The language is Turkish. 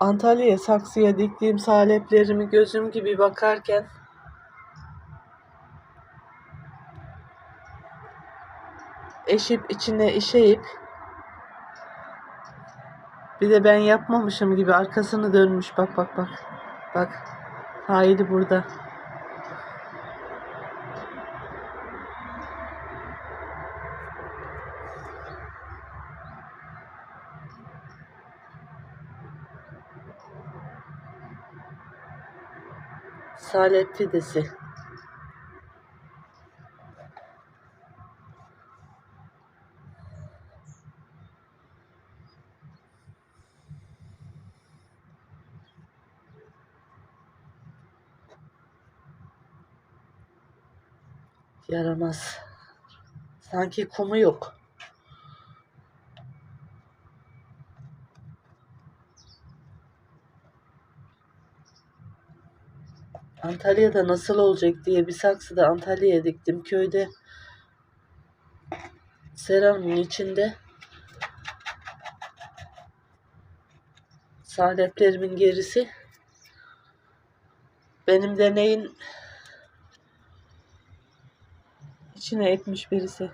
Antalya'ya saksıya diktiğim saleplerimi gözüm gibi bakarken eşip içine işeyip bir de ben yapmamışım gibi arkasını dönmüş bak bak bak. Bak. Haydi burada. Salep fidesi. Yaramaz. Sanki kumu yok. Antalya'da nasıl olacak diye bir saksıda Antalya'ya diktim. Köyde seramın içinde saleplerimin gerisi benim deneyin içine etmiş birisi.